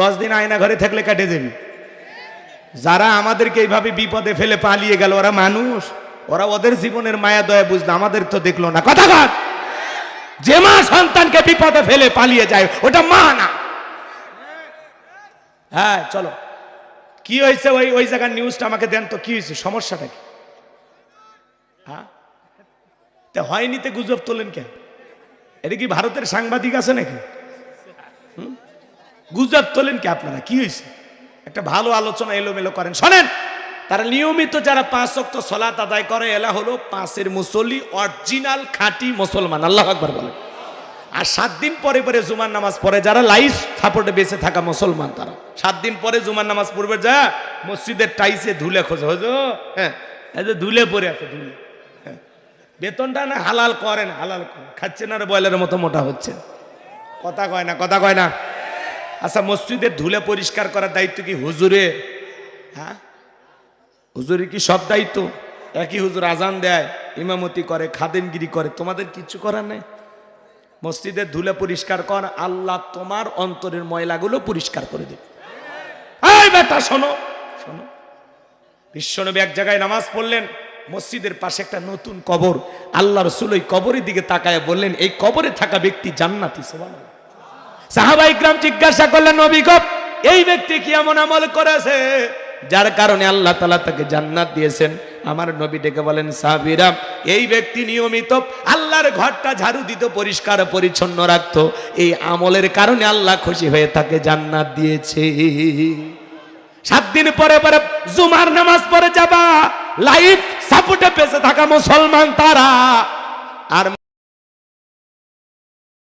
দশ দিন আয়না ঘরে থাকলে কাটে যাবি। যারা আমাদেরকে এইভাবে বিপদে ফেলে পালিয়ে গেল, ওরা মানুষ। ওরা ওদের জীবনের মায়া, দয়া বুঝলো আমাদের তো দেখল না। কথা কর যে মা সন্তানকে বিপদে ফেলে পালিয়ে যায়, ওটা মা না। হ্যাঁ চলো। কি হয়েছে? ওই ওই জায়গার নিউজটা আমাকে দেন তো, কি হয়েছে? সমস্যাটা কি? হ্যাঁ? তা হয়নি তে গুজব তোলেন কেন? এটা কি ভারতের সাংবাদিক আছে নাকি? হুম? গুজব তোলেন কি আপনারা? কি হয়েছে? একটা ভালো আলোচনা এলোমেলো করেন। শোনেন, তারা নিয়মিত যারা পাঁচ অক্ত সলাত আদায় করে, এলা হলো পাঁচের মুসল্লি অরিজিনাল খাঁটি মুসলমান। আল্লাহ আকবার বলে আর সাত দিন পরে পরে জুমার নামাজ পড়ে, যারা লাইফ সাপোর্টে বেঁচে থাকা মুসলমান তারা। সাত দিন পরে জুমার নামাজ পড়বে, যা মসজিদের টাইসে ধুলে খোঁজে হজো হ্যাঁ ধুলে পড়ে আছে, ধুলে। হ্যাঁ। বেতনটা না হালাল করেন হালাল করেন খাচ্ছেন আর বয়লারের মতো মোটা হচ্ছে। কথা কয় না, কথা কয় না। আচ্ছা মসজিদের ধুলে পরিষ্কার করার দায়িত্ব কি হুজুরে? হ্যাঁ? হুজুরের কি সব দায়িত্ব? একই হুজুর আজান দেয়, ইমামতি করে, খাদেমগিরি করে, তোমাদের কিচ্ছু করার নেই? মসজিদের ধুলে পরিষ্কার কর, আল্লাহ তোমার অন্তরের ময়লাগুলো পরিষ্কার করে দেবে। বেটা, শোনো শোনো। বিশ্বনবী এক জায়গায় নামাজ পড়লেন, মসজিদের পাশে একটা নতুন কবর, আল্লাহ রসুল ওই কবরের দিকে তাকায় বললেন, এই কবরে থাকা ব্যক্তি জান্নাতি, সুবহানাল্লাহ। সাহাবাই গ্রাম জিজ্ঞাসা করলেন, নবী এই ব্যক্তি কি এমন আমল করেছে? যার কারণে আল্লাহ তালা তাকে জান্নাত দিয়েছেন। আমার নবী ডেকে বলেন, সাহাবিরা, এই ব্যক্তি নিয়মিত আল্লাহর ঘরটা ঝাড়ু দিত পরিষ্কার পরিচ্ছন্ন রাখতো। এই আমলের কারণে আল্লাহ খুশি হয়ে তাকে জান্নাত দিয়েছে। সাত দিন পরে পরে জুমার নামাজ পড়ে যাবা, লাইফ সাপোর্টে বেঁচে থাকা মুসলমান তারা। আর